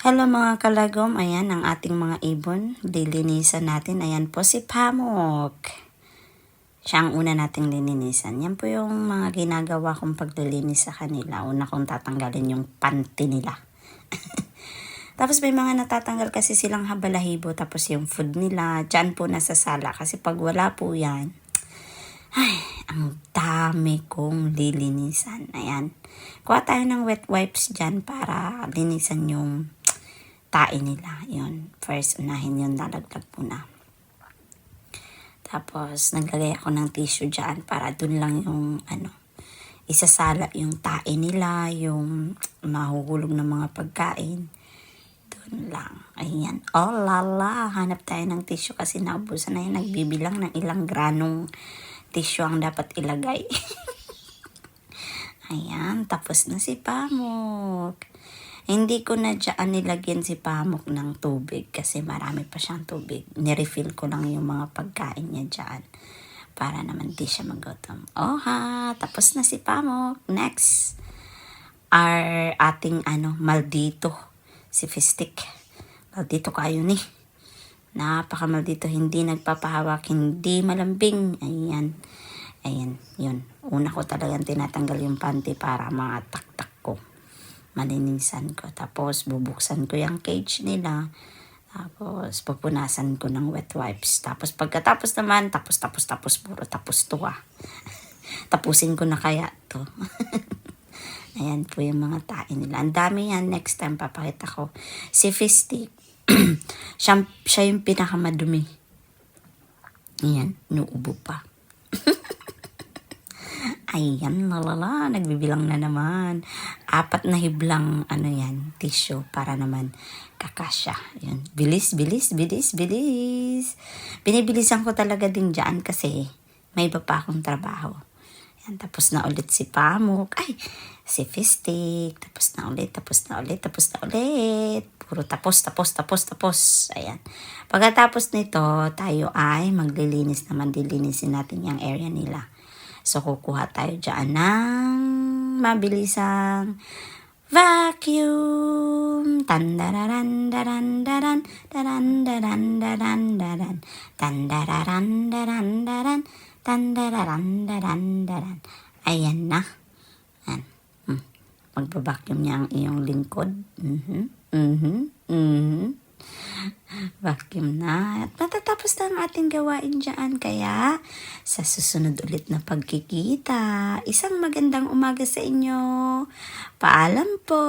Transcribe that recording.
Hello mga kalagom, ayan ang ating mga ibon. Lilinisan natin. Ayan po si Pamok. Siya ang una nating lilinisan. Yan po yung mga ginagawa kong paglilinis sa kanila. Una kong tatanggalin yung panty nila. tapos may mga natatanggal kasi silang habalahibo. Tapos yung food nila, dyan po nasa sala. Kasi pag wala po yan, ay, ang dami kong lilinisan. Ayan. Kuha tayo ng wet wipes dyan para linisan yung tae nila. Yun. First, unahin yun. Lalaglag muna. Tapos, naglagay ako ng tissue dyan para dun lang yung, ano, isasala yung tae nila, yung mahuhulog ng mga pagkain. Dun lang. Ayan. Oh, lala. Hanap tayo ng tissue kasi naubusan na yun. Nagbibilang ng ilang granong tissue ang dapat ilagay. Ayan. Tapos na si Pamok. Hindi ko na dyan nilagyan si Pamok ng tubig kasi marami pa siyang tubig. Nirefill ko lang yung mga pagkain niya dyan para naman di siya magutom. Oh ha, tapos na si Pamok. Next, our ating ano, maldito, si Fistik. Maldito kayo ni. Napaka maldito, hindi nagpapahawak, hindi malambing. Ayan. Ayan, yun. Una ko talagang tinatanggal yung panty para ko malinisan ko. Tapos, bubuksan ko yung cage nila. Tapos, pupunasan ko ng wet wipes. Tapos, pagkatapos naman, tapos, tapos, tapos, puro tapos to ah. Tapusin ko na kaya to. Ayan po yung mga tae nila. Ang dami yan. Next time, papakita ko. Si Fistic, siya, siya yung pinakamadumi. Ayan, nuubo pa. Ayan, lalala, nagbibilang na naman. Apat na hiblang, ano yan, tissue para naman kakasya. Yan. Bilis, bilis, bilis, bilis. Binibilisan ko talaga din dyan kasi may iba pa akong trabaho. Yan, tapos na ulit si Pamuk. Ay, si Fistik. Tapos na ulit, tapos na ulit, tapos na ulit. Puro tapos, tapos, tapos, tapos. Ayan. Pagkatapos nito, tayo ay maglilinis naman. Dilinisin natin yung area nila. So, kukuha tayo dyan ng mabilisang vacuum. Tandararan, daran, daran, daran, daran, daran, daran. Tandararan, daran, daran, tandararan, daran, daran. Ayan na. Ayan. Hmm. Magbabacuum niya ang iyong lingkod. Mhm. Mhm. Mhm. Vacuum na. At na ang ating gawain dyan. Kaya, sa susunod ulit na pagkikita, isang magandang umaga sa inyo. Paalam po!